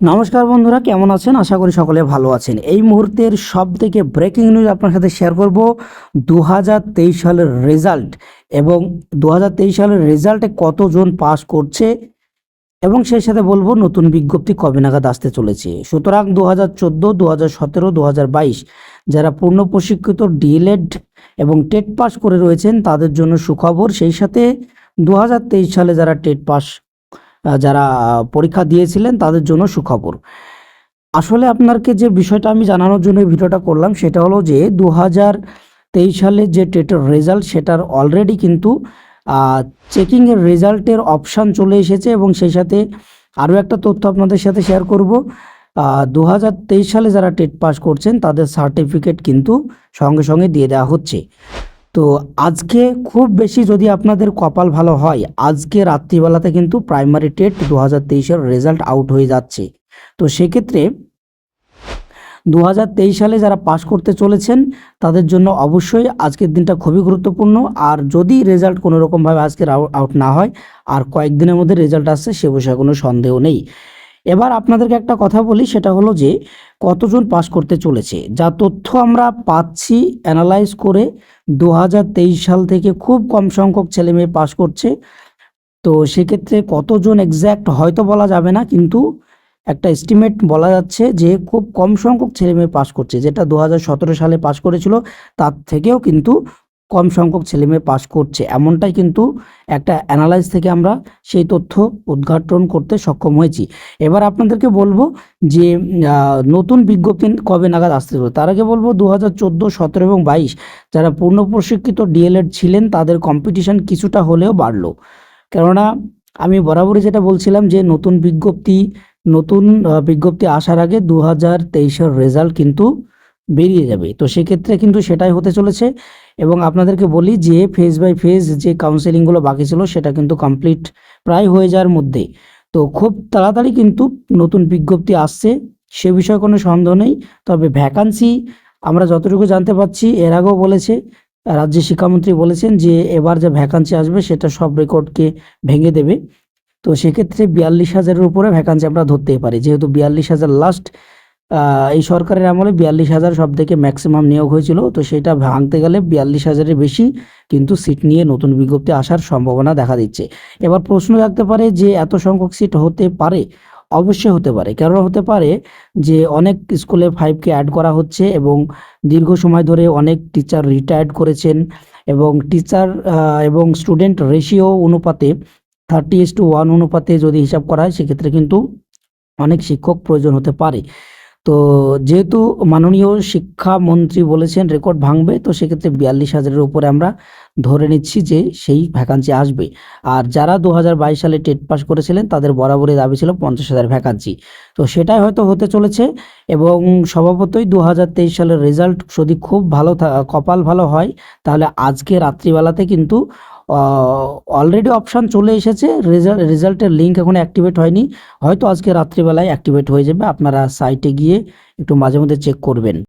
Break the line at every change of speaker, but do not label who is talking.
নমস্কার বন্ধুরা, কেমন আছেন? আশা করি সকলে ভালো আছেন। এই মুহূর্তের সব থেকে ব্রেকিং নিউজ আপনার সাথে শেয়ার করব দু হাজার তেইশ সালের রেজাল্ট এবং দু হাজার তেইশ সালের রেজাল্টে কতজন পাস করছে এবং সেই সাথে বলব নতুন বিজ্ঞপ্তি কবে নাগাদ আসতে চলেছে। সুতরাং দু হাজার চোদ্দ দু হাজার সতেরো দু হাজার বাইশ যারা পূর্ণ প্রশিক্ষিত ডিএলএড এবং টেট পাস করে রয়েছেন, তাদের জন্য সুখবর। সেই সাথে দু হাজার তেইশ সালে যারা টেট পাস যারা পরীক্ষা দিয়েছিলেন তাদের জন্য সুখবর। আসলে আপনাকে যে বিষয়টা আমি জানানোর জন্য ভিডিওটা করলাম সেটা হলো যে দু হাজার তেইশ সালে যে টেটের রেজাল্ট সেটার অলরেডি কিন্তু চেকিংয়ের রেজাল্টের অপশান চলে এসেছে এবং সেই সাথে আরও একটা তথ্য আপনাদের সাথে শেয়ার করব। দু হাজার তেইশ সালে যারা টেট পাস করছেন তাদের সার্টিফিকেট কিন্তু সঙ্গে সঙ্গে দিয়ে দেওয়া হচ্ছে। তো আজকে খুব বেশি যদি আপনাদের কপাল ভালো হয়, আজকে রাত্রিবেলাতে কিন্তু প্রাইমারি টেট দু হাজার তেইশের রেজাল্ট আউট হয়ে যাচ্ছে। তো সেক্ষেত্রে দু হাজার তেইশ সালে যারা পাস করতে চলেছেন, তাদের জন্য অবশ্যই আজকের দিনটা খুবই গুরুত্বপূর্ণ। আর যদি রেজাল্ট কোনো রকমভাবে আজকের আউট না হয়, আর কয়েকদিনের মধ্যে রেজাল্ট আসছে, সে বিষয়ে কোনো সন্দেহ নেই। এবার আপনাদেরকে একটা কথা বলি, সেটা হলো যে কতজন পাস করতে চলেছে। যা তথ্য আমরা পাচ্ছি অ্যানালাইজ করে দু হাজার তেইশ সাল থেকে খুব কম সংখ্যক ছেলে মেয়ে পাস করছে। তো সেক্ষেত্রে কতজন এক্স্যাক্ট হয়তো বলা যাবে না, কিন্তু একটা এস্টিমেট বলা যাচ্ছে যে খুব কম সংখ্যক ছেলে মেয়ে পাস করছে। যেটা দু হাজার সতেরো সালে পাস করেছিল, তার থেকেও কিন্তু কম সংখ্যক ছেলে মেয়ে পাস করছে। এমনটাই কিন্তু একটা অ্যানালাইজ থেকে আমরা সেই তথ্য উদ্ঘাটন করতে সক্ষম হয়েছি। এবার আপনাদেরকে বলব যে নতুন বিজ্ঞপ্তি কবে নাগাদ আসতে হবে তার আগে বলব দু হাজার চোদ্দ, সতেরো এবং বাইশ, যারা পূর্ণ প্রশিক্ষিত ডিএলএড ছিলেন, তাদের কম্পিটিশন কিছুটা হলেও বাড়লো। কেননা আমি বরাবরই যেটা বলছিলাম যে, নতুন বিজ্ঞপ্তি নতুন বিজ্ঞপ্তি আসার আগে দু হাজার তেইশের রেজাল্ট কিন্তু বেরিয়ে যাবে। তো সেক্ষেত্রে কিন্তু সেটাই হতে চলেছে এবং আপনাদেরকে বলি যে ফেজ বাই ফেজ যে কাউন্সেলিংগুলো বাকি ছিল সেটা কিন্তু কমপ্লিট প্রায় হয়ে যাওয়ার মধ্যে। তো খুব তাড়াতাড়ি কিন্তু নতুন বিজ্ঞপ্তি আসছে, সে বিষয়ে কোনো সন্দেহ নেই। তবে ভ্যাকান্সি আমরা যতটুকু জানতে পারছি, এর আগেও বলেছে, রাজ্যের শিক্ষামন্ত্রী বলেছেন যে এবার যে ভ্যাকান্সি আসবে সেটা সব রেকর্ডকে ভেঙে দেবে। তো সেক্ষেত্রে বিয়াল্লিশ হাজারের উপরে ভ্যাকান্সি আমরা ধরতেই পারি। যেহেতু বিয়াল্লিশ হাজার লাস্ট এই সরকারের আমলে বিয়াল্লিশ হাজার সব থেকে ম্যাক্সিমাম নিয়োগ হয়েছিল। তো সেটা ভাঙতে গেলে বিয়াল্লিশ হাজারের বেশি কিন্তু সিট নিয়ে নতুন বিজ্ঞপ্তি আসার সম্ভাবনা দেখা দিচ্ছে। এবার প্রশ্ন থাকতে পারে যে এত সংখ্যক সিট হতে পারে? অবশ্যই হতে পারে। কারণ হতে পারে যে অনেক স্কুলে ফাইভকে অ্যাড করা হচ্ছে এবং দীর্ঘ সময় ধরে অনেক টিচার রিটায়ার্ড করেছেন এবং টিচার এবং স্টুডেন্ট রেশিও অনুপাতে থার্টি ইস টু ওয়ান অনুপাতে যদি হিসাব করা হয়, সেক্ষেত্রে কিন্তু অনেক শিক্ষক প্রয়োজন হতে পারে। তো যেহেতু মাননীয় শিক্ষামন্ত্রী বলেছেন রেকর্ড ভাঙবে, তো সেক্ষেত্রে বিয়াল্লিশ হাজারের উপরে আমরা ধরে নিচ্ছি যে সেই ভ্যাকান্সি আসবে। আর যারা দু হাজার বাইশ সালে টেট পাস করেছিলেন, তাদের বরাবরই দাবি ছিল পঞ্চাশ হাজার ভ্যাকান্সি তো সেটাই হয়তো হতে চলেছে এবং স্বভাবতই দু হাজার তেইশ সালের রেজাল্ট যদি খুব ভালো কপাল ভালো হয়, তাহলে আজকে রাত্রিবেলাতে কিন্তু অলরেডি অপশান চলে এসেছে। রেজাল্ট রেজাল্টের লিঙ্ক এখনও অ্যাক্টিভেট হয়নি। হয়তো আজকে রাত্রিবেলায় অ্যাক্টিভেট হয়ে যাবে। আপনারা সাইটে গিয়ে একটু মাঝে মধ্যে চেক করবেন।